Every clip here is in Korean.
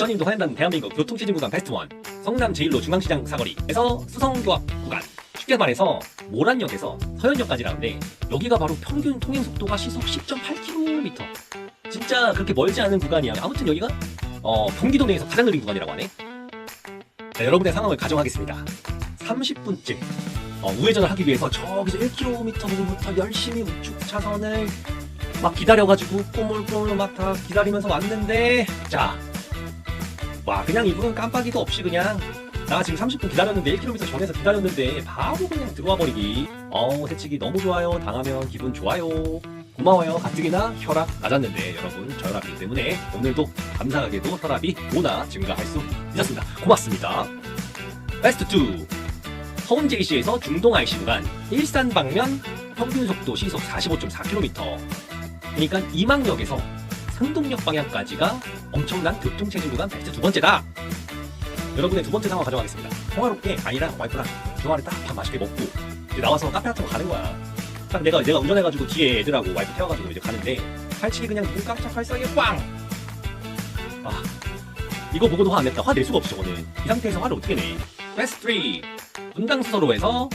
부처님도 화낸다는 대한민국 교통체증 구간 베스트 원 성남 제1로 중앙시장 사거리에서 수성교합 구간 쉽게 말해서 모란역에서 서현역까지라는데 여기가 바로 평균 통행 속도가 시속 10.8km 진짜 그렇게 멀지 않은 구간이야 아무튼 여기가 어, 경기도 내에서 가장 느린 구간이라고 하네. 자, 여러분의 상황을 가정하겠습니다. 30분째 어, 우회전을 하기 위해서 저기서 1km 부분부터 열심히 우측 차선을 막 기다려가지고 꼬물꼬물 막다 기다리면서 왔는데 자, 와 그냥 이분은 깜빡이도 없이 그냥 나 지금 30분 기다렸는데 1km 전에서 기다렸는데 바로 그냥 들어와 버리기. 어우 새치기 너무 좋아요. 당하면 기분 좋아요. 고마워요. 가뜩이나 혈압 낮았는데 여러분 저혈압이기 때문에 오늘도 감사하게도 혈압이 5나 증가할 수 있었습니다. 고맙습니다. 베스트 2 서울 JC에서 중동 IC 구간. 일산 방면 평균 속도 시속 45.4km 그러니까 이망역에서 상동역 방향까지가 엄청난 교통체증 구간 베스트 두 번째다. 여러분의 두 번째 상황 가져가겠습니다. 평화롭게 아이랑 와이프랑 대화를 딱 밥 맛있게 먹고 이제 나와서 카페 같은 거 가는 거야. 딱 내가 내가 운전해가지고 뒤에 애들하고 와이프 태워가지고 이제 가는데 팔치기 그냥 눈 깜짝할 사이에 빵. 아 이거 보고도 화 안 냈다. 화 낼 수가 없어 저거는. 이 상태에서 화를 어떻게 내? 베스트 3 분당 수서로에서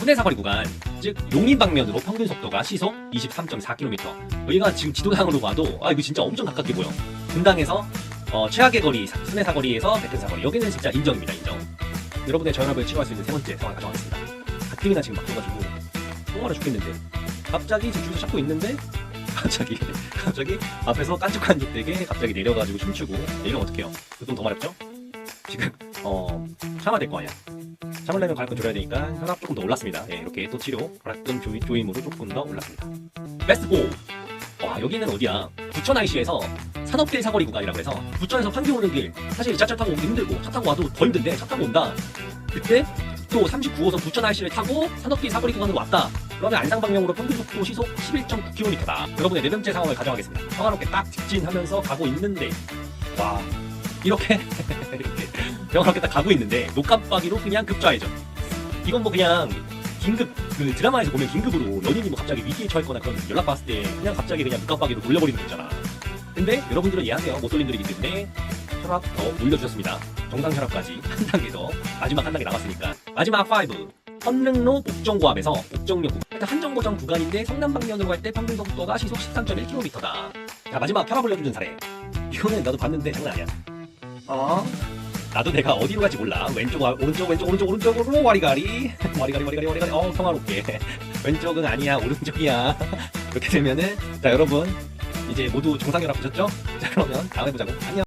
순회 사거리 구간 즉 용인 방면으로 평균 속도가 시속 23.4km 여기가 지금 지도상으로 봐도 아 이거 진짜 엄청 가깝게 보여. 분당에서 어, 최악의 거리 순회 사거리에서 백근 사거리. 여기는 진짜 인정입니다 인정. 여러분의 전압을 치료할 수 있는 세 번째 상황 가져가겠습니다. 가뜩이나 지금 막혀가지고 똥마려 죽겠는데. 갑자기 지금 줄서 찾고 있는데 갑자기 갑자기 앞에서 깐죽깐죽되게 갑자기 내려가지고 춤추고 이러면 어떡해요? 그건 더 마렵죠? 지금 어 참아야 될 거 아니야 참으려면 가락근 줄여야 되니까 혈압 조금 더 올랐습니다. 예, 이렇게 또 치료 조임, 조임으로 조금 더 올랐습니다. 베스트 4. 와 여기는 어디야? 부천 IC에서 산업길 사거리 구간이라고 해서 부천에서 판교 오는 길 사실 지하철 타고 오기 힘들고 차 타고 와도 더 힘든데 차 타고 온다. 그때 국도 39호선 부천 IC를 타고 산업길 사거리 구간으로 왔다. 그러면 안상 방향으로 평균 속도 시속 11.9km다. 여러분의 네 번째 상황을 가져가겠습니다. 평화롭게 딱 직진하면서 가고 있는데 와 이렇게 딱 가고 있는데 녹깜빡이로 그냥 급좌회전. 이건 뭐 그냥 긴급 그 드라마에서 보면 긴급으로 연인이 뭐 갑자기 위기에 처했거나 그런 연락 받았을 때 그냥 갑자기 그냥 녹깜빡이로 돌려버리는 거 있잖아. 근데 여러분들은 이해하세요. 모쏠님들이기 때문에 혈압 더 올려주셨습니다. 정상 혈압까지 한 단계 더 마지막 한 단계 남았으니까 마지막 5 헌릉로 복정고압에서 복정역 일단 한정거장 구간인데 성남 방면으로 갈 때 평균 속도가 시속 13.1km다. 자 마지막 혈압 올려주는 사례. 이거는 나도 봤는데 장난 아니야. 어? 나도 내가 어디로 갈지 몰라. 왼쪽, 와- 오른쪽, 왼쪽, 오른쪽, 오른쪽으로 와리가리. 와리가리, 와리가리, 와리가리. 어, 평화롭게. 왼쪽은 아니야, 오른쪽이야. 이렇게 되면은, 자, 여러분. 이제 모두 정상혈압 보셨죠? 자, 그러면 다음에 보자고. 안녕.